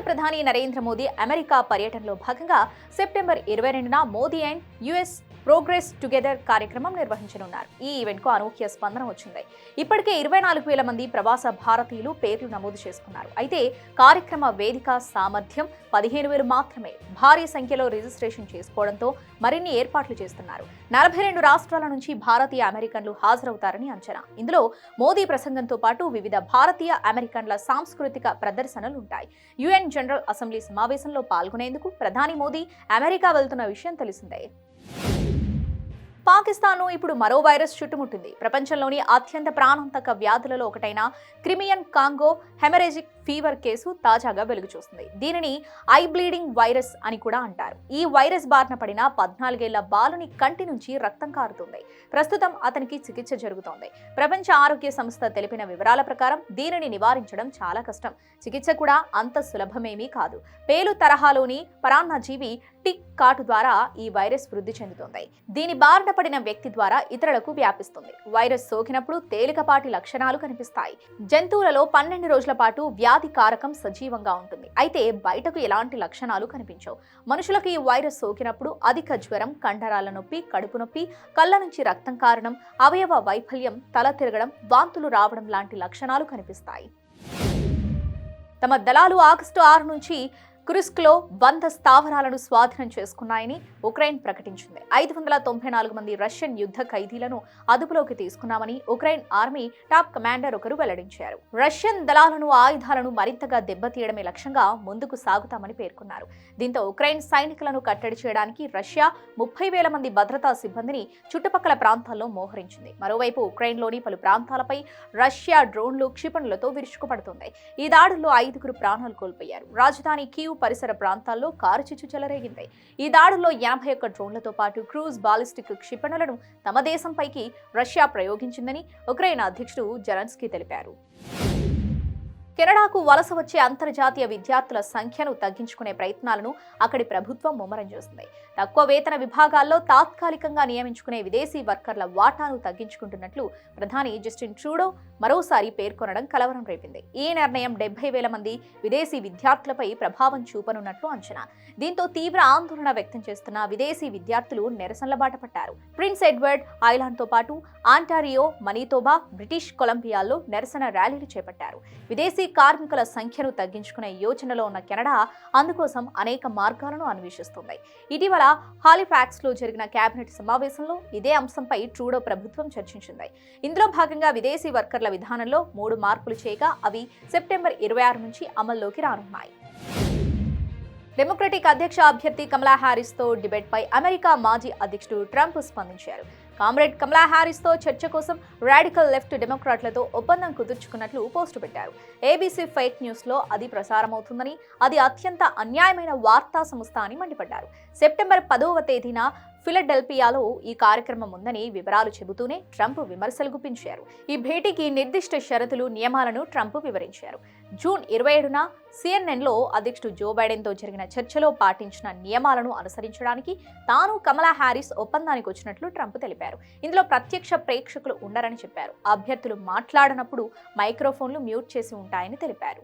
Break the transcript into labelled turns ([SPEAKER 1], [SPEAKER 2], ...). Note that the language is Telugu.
[SPEAKER 1] ప్రధాని నరేంద్ర మోదీ అమెరికా పర్యటనలో భాగంగా సెప్టెంబర్ ఇరవై రెండున Modi and US progress together కార్యక్రమం నిర్వహించనున్నారు. ఈ ఈవెంట్కు అనూహ్య స్పందన వచ్చింది. ఇప్పటికే ఇరవై నాలుగు వేల మంది ప్రవాస భారతీయులు పేర్లు నమోదు చేసుకున్నారు. అయితే కార్యక్రమ వేదిక సామర్థ్యం పదిహేను వేలు మాత్రమే. భారీ సంఖ్యలో రిజిస్ట్రేషన్ చేసుకోవడంతో మరిన్ని ఏర్పాట్లు చేస్తున్నారు. నలభై రెండు రాష్ట్రాల నుంచి భారతీయ అమెరికన్లు హాజరవుతారని అంచనా. ఇందులో మోదీ ప్రసంగంతో పాటు వివిధ భారతీయ అమెరికన్ల సాంస్కృతిక ప్రదర్శనలు ఉంటాయి. యుఎన్ జనరల్ అసెంబ్లీ సమావేశంలో పాల్గొనేందుకు ప్రధాని మోదీ అమెరికా వెళ్తున్న విషయం తెలిసిందే. పాకిస్తాన్ను ఇప్పుడు మరో వైరస్ చుట్టుముట్టింది. ప్రపంచంలోని అత్యంత ప్రాణాంతక వ్యాధులలో ఒకటైన Crimean Congo haemorrhagic fever case తాజాగా వెలుగు చూస్తుంది దీనిని ఐ బ్లీడింగ్ వైరస్ అని కూడా అంటారు. ఈ వైరస్ బారిన పడిన పద్నాలుగేళ్ళ బాలుని కంటి నుంచి రక్తం కారుతుంది. ప్రస్తుతం అతనికి చికిత్స జరుగుతోంది. ప్రపంచ ఆరోగ్య సంస్థ తెలిపిన వివరాల ప్రకారం దీనిని నివారించడం చాలా కష్టం. చికిత్స కూడా అంత సులభమేమీ కాదు. పేలు తరహాలోని పరాన్నజీవి టిక్ కాటు ద్వారా ఈ వైరస్ వృద్ధి చెందుతుంది. దీని బారిన పడిన వ్యక్తి ద్వారా ఇతరులకు వ్యాపిస్తుంది. వైరస్ సోకినప్పుడు తేలికపాటి లక్షణాలు కనిపిస్తాయి. జంతువులలో పన్నెండు రోజుల పాటు వ్యాధి కారకం సజీవంగా ఉంటుంది. అయితే బయటకు ఎలాంటి లక్షణాలు కనిపించవు. మనుషులకు ఈ వైరస్ సోకినప్పుడు అధిక జ్వరం కండరాల నొప్పి కడుపు నొప్పి కళ్ళ నుంచి రక్తం కారణం అవయవ వైఫల్యం తల తిరగడం వాంతులు రావడం లాంటి లక్షణాలు కనిపిస్తాయి. తమ దళాలు ఆగస్టు ఆరు నుంచి కురిస్క్లో వంద స్థావరాలను స్వాధీనం చేసుకున్నాయని ఉక్రెయిన్ ప్రకటించింది. ఐదు వందల తొంభై నాలుగు మంది రష్యన్ యుద్ధ ఖైదీలను అదుపులోకి తీసుకున్నామని ఉక్రెయిన్ ఆర్మీ టాప్ కమాండర్ ఒకరు వెల్లడించారు. రష్యన్ దళాలను ఆయుధాలను మరింతగా దెబ్బతీయడమే లక్ష్యంగా ముందుకు సాగుతామని పేర్కొన్నారు. దీంతో ఉక్రెయిన్ సైనికులను కట్టడి చేయడానికి రష్యా ముప్పై వేల మంది భద్రతా సిబ్బందిని చుట్టుపక్కల ప్రాంతాల్లో మోహరించింది. మరోవైపు ఉక్రెయిన్లోని పలు ప్రాంతాలపై రష్యా డ్రోన్లు క్షిపణులతో విరుచుకుపడుతుంది. ఈ దాడుల్లో ఐదుగురు ప్రాణాలు కోల్పోయారు. రాజధాని కీవ్ పరిసర ప్రాంతాల్లో కారు చిచ్చు చెలరేగింది. ఈ దాడుల్లో యాభై ఒక్క డ్రోన్లతో పాటు క్రూజ్ బాలిస్టిక్ క్షిపణులను తమ దేశంపైకి రష్యా ప్రయోగించిందని ఉక్రెయిన్ అధ్యక్షుడు జెలెన్స్కీ తెలిపారు. కెనడాకు వలస వచ్చే అంతర్జాతీయ విద్యార్థుల సంఖ్యను తగ్గించుకునే ప్రయత్నాలను అక్కడి ప్రభుత్వం ముమ్మరం చేస్తుంది తక్కువ వేతన విభాగాల్లో తాత్కాలికంగా నియమించుకునే విదేశీ వర్కర్ల వాటాను తగ్గించుకుంటున్నట్లు ప్రధాని జస్టిన్ ట్రూడో మరోసారి పేర్కొనడం కలవరం రేపింది. ఈ నిర్ణయం డెబ్బై వేల మంది విదేశీ విద్యార్థులపై ప్రభావం చూపనున్నట్లు అంచనా. దీంతో తీవ్ర ఆందోళన వ్యక్తం చేస్తున్న విదేశీ విద్యార్థులు నిరసనల బాట పట్టారు. ప్రిన్స్ ఎడ్వర్డ్ ఐలాండ్తో పాటు ఆంటారియో మనీతోబా బ్రిటిష్ కొలంబియాల్లో నిరసన ర్యాలీలు చేపట్టారు. విదేశీ కార్మికుల సంఖ్యను తగ్గించుకునే యోచనలో ఉన్న కెనడా అందుకోసం అనేక మార్గాలను అన్వేషిస్తుంది. ఇటీవల హాలిఫాక్స్లో జరిగిన కేబినెట్ సమావేశంలో ఇదే అంశంపై ట్రూడో ప్రభుత్వం చర్చించింది. ఇందులో భాగంగా విదేశీ వర్కర్ల విధానంలో మూడు మార్పులు చేయగా అవి సెప్టెంబర్ ఇరవై ఆరు నుంచి అమల్లోకి రానున్నాయి. డెమోక్రటిక్ అధ్యక్ష అభ్యర్థి కమలా హ్యారిస్తో డిబేట్పై అమెరికా మాజీ అధ్యక్షుడు ట్రంప్ స్పందించారు. కామ్రేడ్ కమలా హారిస్తో చర్చ కోసం రాడికల్ లెఫ్ట్ డెమోక్రాట్లతో ఒప్పందం కుదుర్చుకున్నట్లు పోస్టు పెట్టారు. ఏబీసీ ఫేక్ న్యూస్లో అది ప్రసారమవుతుందని అది అత్యంత అన్యాయమైన వార్తా సంస్థ అని మండిపడ్డారు. సెప్టెంబర్ పదవ తేదీన ఫిలడెల్ఫియాలో ఈ కార్యక్రమం ఉందని వివరాలు చెబుతూనే ట్రంప్ విమర్శలు గుప్పించారు. ఈ భేటీకి నిర్దిష్ట షరతులు నియమాలను ట్రంప్ వివరించారు. జూన్ ఇరవై ఏడున సిఎన్ఎన్లో అధ్యక్షుడు జో బైడెన్తో జరిగిన చర్చలో పాటించిన నియమాలను అనుసరించడానికి తాను కమలా హ్యారిస్ ఒప్పందానికి వచ్చినట్లు ట్రంప్ తెలిపారు. ఇందులో ప్రత్యక్ష ప్రేక్షకులు ఉండరని చెప్పారు. అభ్యర్థులు మాట్లాడనప్పుడు మైక్రోఫోన్లు మ్యూట్ చేసి ఉంటాయని తెలిపారు.